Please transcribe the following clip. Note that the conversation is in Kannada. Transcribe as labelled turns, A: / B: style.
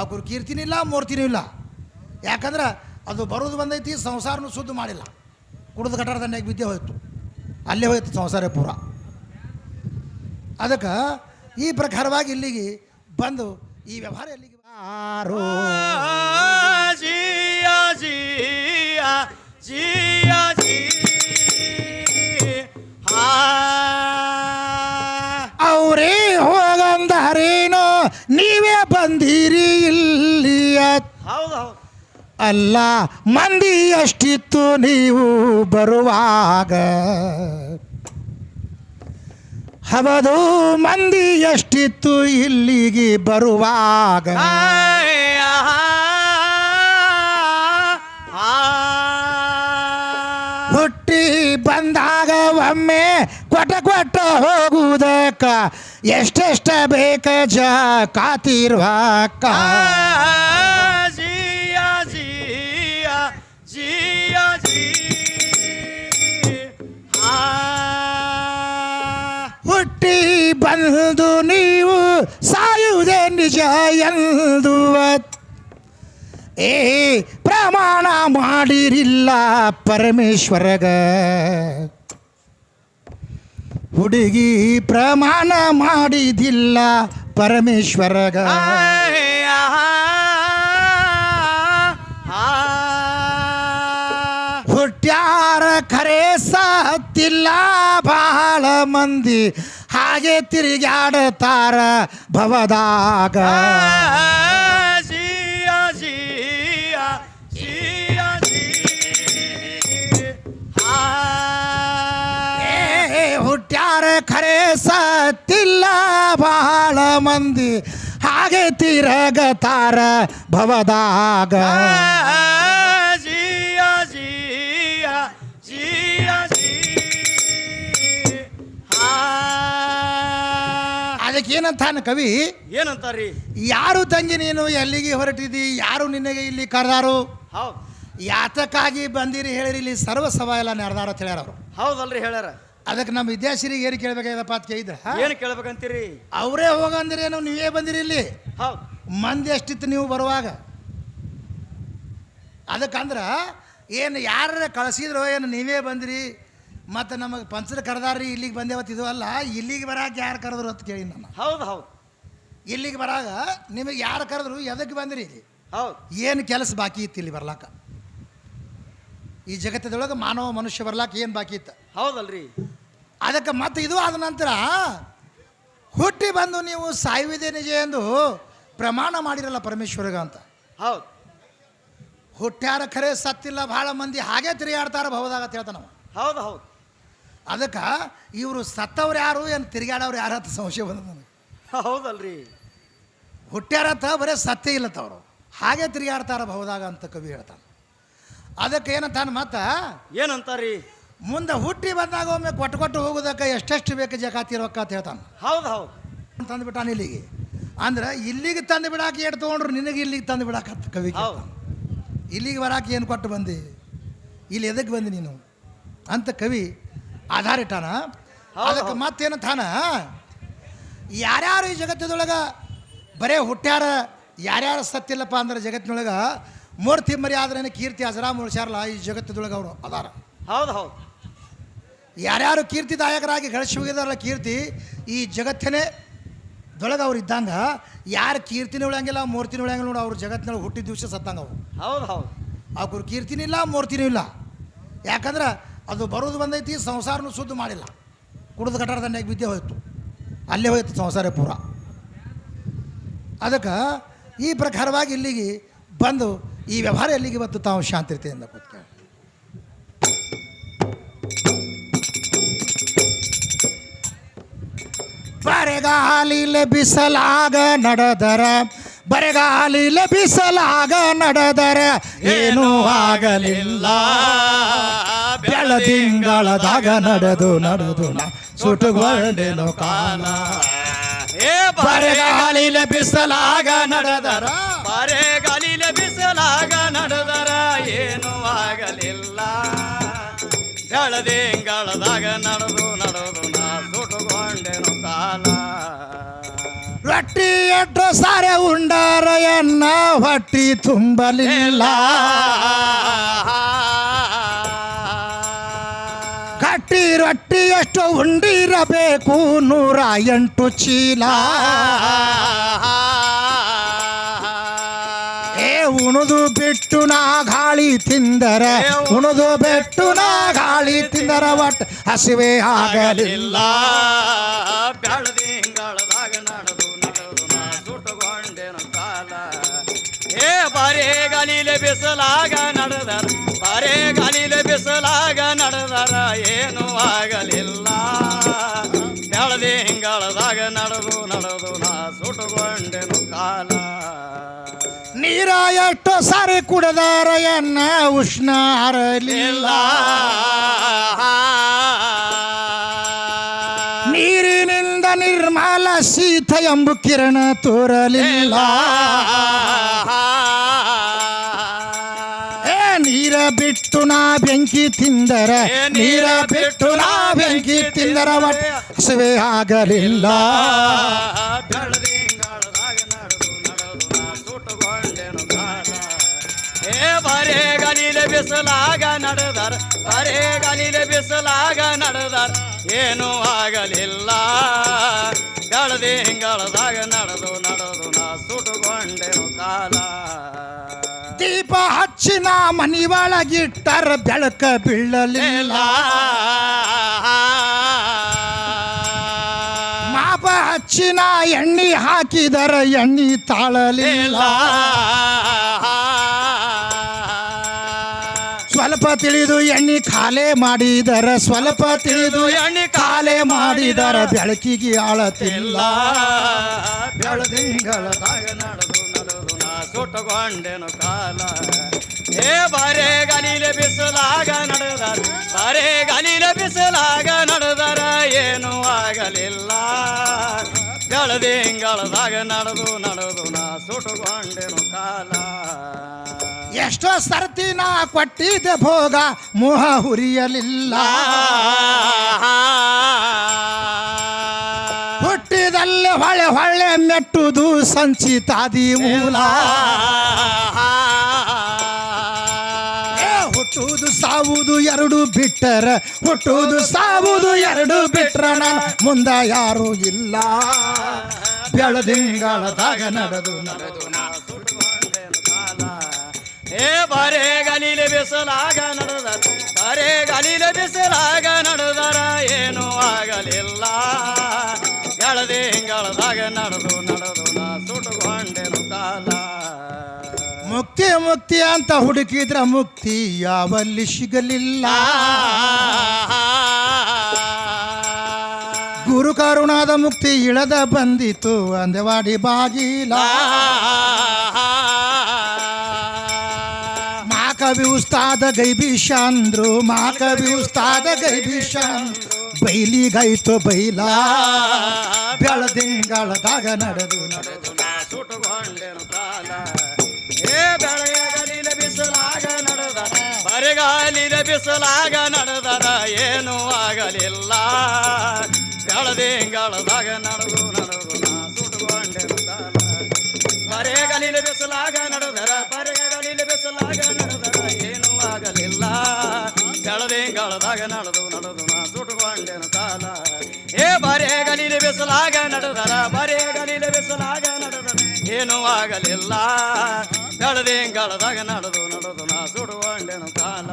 A: ಅವ್ರ ಕೀರ್ತಿನೂ ಇಲ್ಲ ಮೂರ್ತಿನೂ ಇಲ್ಲ ಯಾಕಂದ್ರೆ ಅದು ಬರೋದು ಬಂದೈತಿ ಸಂಸಾರನು ಶುದ್ಧ ಮಾಡಿಲ್ಲ ಕುಡಿದು ಗಟಾರ ದಂಡೆಗೆ ಬಿದ್ದೆ ಹೋಯ್ತು ಅಲ್ಲೇ ಹೋಯ್ತು ಸಂಸಾರ ಪೂರ ಅದಕ್ಕೆ ಈ ಪ್ರಕಾರವಾಗಿ ಇಲ್ಲಿಗೆ ಬಂದು ಈ ವ್ಯವಹಾರ ಎಲ್ಲಿಗೆ ಯಾರು
B: ಜಿಯಾ ಜಿಯಾ ಜಿಯಾ ಜಿ
A: ಅವರೇ ಹೋಗಂದಾರೇನೋ ನೀವೇ ಬಂದಿರಿ
B: ಹೌದು ಹೌದು.
A: ಅಲ್ಲ ಮಂದಿ ಅಷ್ಟಿತ್ತು ನೀವು ಬರುವಾಗ. ಹಬದು ಮಂದಿ ಎಷ್ಟಿತ್ತು ಇಲ್ಲಿಗೆ ಬರುವಾಗ. ಹುಟ್ಟಿ ಬಂದಾಗ ಒಮ್ಮೆ ಕೊಟ ಕೊಟ್ಟ ಹೋಗುವುದಕ್ಕ ಎಷ್ಟೆಷ್ಟ ಬೇಕ ಜ ಕಾತಿರುವಕ್ಕ. ಹುಟ್ಟಿ ಬಂದು ನೀವು ಸಾಯುವುದೇ ನಿಜ ಎಂದು ಏ, ಪ್ರಮಾಣ ಮಾಡಿರಿಲ್ಲ ಪರಮೇಶ್ವರಗ. ಹುಡುಗಿ ಪ್ರಮಾಣ ಮಾಡಿದಿಲ್ಲ ಪರಮೇಶ್ವರಗ. ಹುಟ್ಟ್ಯಾರ ಖರೆ ಸತ್ತಿಲ್ಲ ಬಹಳ ಮಂದಿ. ಹಾಗೆ ತಿರುಗಾಡುತ್ತಾರ ಭವದಾಗ. ಹುಟ್ಟ್ಯಾರ ಖರೆ ಸತ್ತಿಲ್ಲ ಬಹಳ ಮಂದಿ. ಹಾಗೆ ತಿರಗತಾರ ಭವದಾಗ. ಅದಕ್ಕೇನಂತಾನ ಕವಿ?
B: ಏನಂತಾರಿ?
A: ಯಾರು ತಂಗಿ ನೀನು? ಎಲ್ಲಿಗೆ ಹೊರಟಿದಿ? ಯಾರು ನಿನಗೆ ಇಲ್ಲಿ ಕರೆದಾರು?
B: ಹೌದು.
A: ಯಾತಕ್ಕಾಗಿ ಬಂದಿರಿ ಹೇಳಿರಿ? ಇಲ್ಲಿ ಸರ್ವ ಸಭಾ ಎಲ್ಲ ನೆರದಾರ ಅಂತ ಹೇಳ್ಯಾರ ಅವರು.
B: ಹೌದಲ್ರಿ ಹೇಳ್ಯಾರ.
A: ಅದಕ್ಕೆ ನಮ್ಮ ವಿದ್ಯಾಶ್ರೀಗೆ ಏನು ಕೇಳಬೇಕಾಗ್ಯದಪ್ಪ ಅಂತ ಕೇಳಿದ್ರೆ?
B: ಏನು ಕೇಳ್ಬೇಕಂತೀರಿ?
A: ಅವರೇ ಹೋಗಂದ್ರೇನು ನೀವೇ ಬಂದಿರಿ ಇಲ್ಲಿ?
B: ಹೌದು.
A: ಮಂದಿ ಎಷ್ಟಿತ್ತು ನೀವು ಬರುವಾಗ? ಅದಕ್ಕಂದ್ರೆ ಏನು ಯಾರ ಕಳಿಸಿದ್ರೋ ಏನು ನೀವೇ ಬಂದಿರಿ? ಮತ್ತು ನಮಗೆ ಪಂಚರ ಕರೆದಾರ್ರಿ ಇಲ್ಲಿಗೆ ಬಂದೇವತ್ತು ಇದು ಅಲ್ಲ ಇಲ್ಲಿಗೆ ಬರಾಕ ಯಾರು ಕರೆದ್ರು ಅಂತ ಕೇಳಿ ನಾನು.
B: ಹೌದು ಹೌದು.
A: ಇಲ್ಲಿಗೆ ಬರಾಗ ನಿಮಗೆ ಯಾರು ಕರೆದ್ರು ಎದಕ್ಕೆ ಬಂದ್ರಿ ಇಲ್ಲಿ?
B: ಹೌದು.
A: ಏನು ಕೆಲಸ ಬಾಕಿ ಇತ್ತು ಇಲ್ಲಿ ಬರ್ಲಾಕ? ಈ ಜಗತ್ತದೊಳಗೆ ಮಾನವ ಮನುಷ್ಯ ಬರ್ಲಾಕ ಏನು ಬಾಕಿ ಇತ್ತು?
B: ಹೌದಲ್ರಿ.
A: ಅದಕ್ಕೆ ಮತ್ತೆ ಇದು ಆದ ನಂತರ ಹುಟ್ಟಿ ಬಂದು ನೀವು ಸಾಯುವುದೇ ನಿಜ ಎಂದು ಪ್ರಮಾಣ ಮಾಡಿರಲ್ಲ ಪರಮೇಶ್ವರಗ ಅಂತ.
B: ಹೌದು.
A: ಹುಟ್ಟ್ಯಾರ ಖರೆ ಸತ್ತಿಲ್ಲ ಭಾಳ ಮಂದಿ ಹಾಗೆ ತಿರುಗಾಡ್ತಾರ ಬಹುದಾಗ ಅಂತ ಹೇಳ್ತಾನ
B: ಹೌದು ಹೌದು.
A: ಅದಕ್ಕೆ ಇವರು ಸತ್ತವ್ರು ಯಾರು ಏನು ತಿರುಗಾಡೋರು ಯಾರು ಅಂತ ಸಂಶಯ ಬಂದ ನನಗೆ.
B: ಹೌದಲ್ರಿ.
A: ಹುಟ್ಟ್ಯಾರತ್ತ ಬರೀ ಸತ್ತೇ ಇಲ್ಲತ್ತವರು ಹಾಗೆ ತಿರುಗಾಡ್ತಾರ ಬಹುದಾಗ ಅಂತ ಕವಿ ಹೇಳ್ತಾನೆ. ಅದಕ್ಕೆ ಏನಂತಾನೆ ಮತ್ತೆ?
B: ಏನಂತಾರಿ?
A: ಮುಂದೆ ಹುಟ್ಟಿ ಬಂದಾಗ ಒಮ್ಮೆ ಕೊಟ್ಟು ಕೊಟ್ಟು ಹೋಗೋದಕ್ಕೆ ಎಷ್ಟೆಷ್ಟು ಬೇಕು ಜಕಾತಿ ರೊಕ್ಕ ಅಂತ ಹೇಳ್ತಾನೆ.
B: ಹೌದು ಹೌದು.
A: ತಂದುಬಿಟ್ಟಾನ ಇಲ್ಲಿಗೆ. ಅಂದ್ರೆ ಇಲ್ಲಿಗೆ ತಂದು ಬಿಡಾಕ ಎಡ್ ತೊಗೊಂಡ್ರು ನಿನಗೆ ಇಲ್ಲಿಗೆ ತಂದು ಬಿಡಾಕತ್ತ ಕವಿ. ಇಲ್ಲಿಗೆ ಬರಾಕ ಏನು ಕೊಟ್ಟು ಬಂದಿ? ಇಲ್ಲಿ ಎದಕ್ಕೆ ಬಂದಿ ನೀನು? ಅಂತ ಕವಿ ಆಧಾರ ಇಟ್ಟಾನ? ಅದಕ್ಕೆ
B: ಮತ್ತೇನು
A: ತಾನ? ಯಾರ್ಯಾರು ಈ ಜಗತ್ತದೊಳಗೆ ಬರೇ ಹುಟ್ಟ್ಯಾರ ಯಾರ್ಯಾರು ಸತ್ತಿಲ್ಲಪ್ಪ ಅಂದ್ರೆ ಜಗತ್ತಿನೊಳಗೆ ಮೂರ್ತಿ ಮರಿ ಆದ್ರೆ ಕೀರ್ತಿ ಅಜರಾ ಮುಳ್ಸ್ಯಾರಲ್ಲ ಈ ಜಗತ್ತದೊಳಗೆ ಅವರು ಅದಾರ.
B: ಹೌದು ಹೌದು.
A: ಯಾರ್ಯಾರು ಕೀರ್ತಿದಾಯಕರಾಗಿ ಗಳಿಸಿ ಹೋಗಿದಾರಲ್ಲ ಕೀರ್ತಿ ಈ ಜಗತ್ತನೇ ದೊಳಗೆ ಅವ್ರು ಇದ್ದಂಗ ಯಾರು ಕೀರ್ತಿನೂ ಉಳಿಯಂಗಿಲ್ಲ ಮೂರ್ತಿನೂ ಉಳಿಯಂಗಿಲ್ಲ ನೋಡಿ ಅವ್ರ ಜಗತ್ತಿನೊಳಗೆ ಹುಟ್ಟಿದ ದಿವಸ ಸತ್ತಂಗ ಅವರು.
B: ಹೌದು ಹೌದು.
A: ಅವ್ರ ಕೀರ್ತಿನೂ ಇಲ್ಲ ಮೂರ್ತಿನೂ ಇಲ್ಲ. ಯಾಕಂದ್ರೆ ಅದು ಬರೋದು ಬಂದೈತಿ ಸಂಸಾರನು ಶುದ್ಧ ಮಾಡಿಲ್ಲ. ಕುಡಿದು ಕಟ್ಟಡ ವಿದ್ಯೆ ಬಿದ್ದೆ ಹೋಯ್ತು. ಅಲ್ಲೇ ಹೋಯ್ತು ಸಂಸಾರ ಪೂರ. ಅದಕ್ಕೆ ಈ ಪ್ರಕಾರವಾಗಿ ಇಲ್ಲಿಗೆ ಬಂದು ಈ ವ್ಯವಹಾರ ಎಲ್ಲಿಗೆ ಬಂತು ತಾವು ಶಾಂತಿರ್ತೆಯಿಂದ ಕೂತ್ಕೊಂಡು ಬರೆಗಾಲಿಲೆ ಬಿಸಲಾಗ ನಡೆದರ ಬರೆಗಾಲಿಲೆ ಬಿಸಲಾಗ ನಡೆದರ ಏನೂ ಆಗಲಿಲ್ಲ. ಬೆಳದಿಂಗಳದಾಗ ನಡೆದು ನಡೆದು ಸುಟ್ಟುಗೊಂಡೆನು ಕಾಲ. ಬರೆಗಾಲಿಲೆ ಬಿಸಲಾಗ ನಡೆದರ.
B: ಬರೆಗಾಲಿಲ ಬಿಸಲಾಗ ನಡೆದರ. ಏನು ಆಗಲಿಲ್ಲ. ಗಳದಿಂಗಳದಾಗ ನಡೆದು ನಡೆದು ನಾ ಸುಟ್ಟುಕೊಂಡೆನು ಕಾಲ.
A: ರೊಟ್ಟಿ ಎಟ್ಟು ಸಾರೆ ಉಂಡಾರ ಎನ್ನ ಹೊಟ್ಟಿ ತುಂಬಲಿಲ್ಲ. ಕಟ್ಟಿ ರೊಟ್ಟಿ ಎಷ್ಟು ಉಂಡಿರಬೇಕು ನೂರ ಎಂಟು ಚೀಲ. ಏ ಉಣದು ಬಿಟ್ಟು ನಾ ಗಾಳಿ ತಿಂದರ ಉಣದು ಬಿಟ್ಟು ನಾ ಗಾಳಿ ತಿಂದರ ಒಟ್ಟು ಹಸಿವೆ ಆಗಲಿಲ್ಲ.
B: ಬೆಳದಿಂಗಳದಾಗ ನಡೆದು ನಾ ಏ ಬರೇ ಗಾಲಿಲೆ ಬಿಸಲಾಗ ಏನು ಆಗಲಿಲ್ಲ. ಬೆಳದಿಂಗಳದಾಗ ನಡೆದು ನಡೆದು ನಾ ಸುಟ್ಟುಕೊಂಡೆನು ಕಾಲ.
A: ನೀರ ಎಷ್ಟು ಸಾರಿ ಕುಡದಾರ ಎನ್ನ ಉಷ್ಣ ಹರಲಿಲ್ಲ. ನೀರಿನಿಂದ ನಿರ್ಮಲ ಸೀತ ಎಂಬು ಕಿರಣ ತೋರಲಿಲ್ಲ. ಬಿಟ್ಟು ನಾ ಬೆಂಕಿ ತಿಂದರ ನೀರ ಬಿಟ್ಟು ನಾ ಬೆಂಕಿ ತಿಂದರ ಒಟ್ಟು ಹಸಿವೆ ಆಗಲಿಲ್ಲ.
B: ಬೆಳದಿಂಗಳದಾಗ ನಡೆದು ನಡೆದು ನಾ ಸುಟ್ಟುಕೊಂಡೆನು ಕಾಲ ಏ ಬರೇ ಗಲೀಲೆ ಬಿಸಲಾಗ ನಡೆದರ ಬರೇ ಗಲೀಲೆ ಬಿಸಲಾಗ ನಡೆದರ. ಏನೂ ಆಗಲಿಲ್ಲ. ಬೆಳದಿಂಗಳದಾಗ ನಡೆದು ನಡೆದು ನಾ ಸುಟ್ಟುಕೊಂಡೆನು ಕಾಲ.
A: ದೀಪ ಹಚ್ಚಿನ ಮನಿ ಒಳಗಿಟ್ಟರ ಬೆಳಕ ಬೀಳಲಿಲ್ಲ. ಮಾಪ ಹಚ್ಚಿನ ಎಣ್ಣಿ ಹಾಕಿದರ ಎಣ್ಣಿ ತಾಳಲಿಲ್ಲ. ಸ್ವಲ್ಪ ತಿಳಿದು ಎಣ್ಣಿ ಖಾಲೆ ಮಾಡಿದರ ಸ್ವಲ್ಪ ತಿಳಿದು ಎಣ್ಣಿ ಖಾಲೆ ಮಾಡಿದರ ಬೆಳಕಿಗೆ ಆಳತಿಲ್ಲ.
B: ನಡೆದು ನಾ ಸುಟ್ಟುಕೊಂಡೆನು ಕಾಲ. ಏ ಬರೇ ಗಲೀಲೆ ಬಿಸಲಾಗ ನಡೆದರ ಬರೇ ಗಲೀಲೆ ಬಿಸಲಾಗ ನಡೆದರ ಏನೂ ಆಗಲಿಲ್ಲ. ಗಳದಿಂಗಳದಾಗ ನಡೆದು ನಡೆದು ನಾ ಸುಟ್ಟುಕೊಂಡೇನು ಕಾಲ.
A: ಎಷ್ಟೋ ಸರ್ತಿ ನಾ ಕೊಟ್ಟಿದ್ದೆ ಭೋಗ ಮೋಹ ಹುರಿಯಲಿಲ್ಲ. ಹುಟ್ಟಿದಲ್ಲೇ ಹೊಳೆ ಹೊಳೆ ಮೆಟ್ಟುದು ಸಂಚಿತಾದಿ ಮೂಲ ಹುಟ್ಟುವುದು ಸಾವುದು ಎರಡು ಬಿಟ್ಟರ, ಹುಟ್ಟುವುದು ಸಾವುದು ಎರಡು ಬಿಟ್ರ ನಾನು ಮುಂದ ಯಾರು ಇಲ್ಲ. ಬೆಳದಿಂಗಳದಾಗ ನಡೆದು ನಡೆದು
B: ಏ ಬರೇ ಗಲೀಲ ಬಿಸಲಾಗ ನಡೆದರ ಬರೇ ಗಲೀಲ ಬಿಸಲಾಗ ನಡೆದರ ಏನೂ ಆಗಲಿಲ್ಲ. ಎಳದೆ ಹಿಂಗಳದಾಗ ನಡೆದು ನಡೆದು ನಾ ಸುಟ್ಟುಕೊಂಡೆನು ಕಾಲ.
A: ಮುಕ್ತಿ ಮುಕ್ತಿ ಅಂತ ಹುಡುಕಿದ್ರ ಮುಕ್ತಿ ಯಾವಲ್ಲಿ ಸಿಗಲಿಲ್ಲ. ಗುರು ಕರುಣಾದ ಮುಕ್ತಿ ಇಳದ ಬಂದಿತು ಅಂದವಾಡಿ ಬಾಗಿಲ. ಮಾಕವಿ ಉಸ್ತಾದ ಗೈಬಿ ಶಾಂದ್ರು ಮಾಕವಿ ಉಸ್ತಾದ ಗೈಬಿ ಅಂದ್ರು. ಬೈಲಿಗಾಯ್ತು ಬೈಲ. ಬೆಳದಿಂಗಳದಾಗ ನಡೆದು ನಡೆದು.
B: ನಾ ಸುಟ್ಟುಕೊಂಡೆನು ಕಾಲ. ಏ ಬೆಳೆಯ ಬಿಸಿಲಾಗ ಬಿಸಲಾಗ ನಡೆದರ ಬಿಸಿಲಾಗ ನಡೆದರ ಏನೂ ಆಗಲಿಲ್ಲ. ಬೆಳದಿಂಗಳದಾಗ ನಡೆದು ನಡೆದು ನಾ ಸುಟ್ಟುಕೊಂಡೆನು ಕಾಲ. ಬರೇ ಗಲೀಲೆ ಬಿಸಲಾಗ ನಡೆದರ. ಬರೇ ಬಿಸಿಲಾಗ ಬಿಸಲಾಗ ನಡೆದರ. ಏನೂ ಆಗಲಿಲ್ಲ. ಬೆಳದಿಂಗಳದಾಗ ನಡೆದು ನಡೆದು ನಾ ಸುಟ್ಟುಕೊಂಡೆನು ಕಾಲ. ಏ ಬರೇ ಗಲೀಲಿ ಬಿಸಿಲಾಗ ನಡೆದರ ಬರೇ ಗಲೀಲಿ ಬಿಸಿಲಾಗ ನಡೆದರ. ಏನೂ ಆಗಲಿಲ್ಲ. ಬೆಳದಿಂಗಳದಾಗ ನಡೆದು ನಡೆದು ನಾ ಸುಡುಕೊಂಡೆನು ಕಾಲ.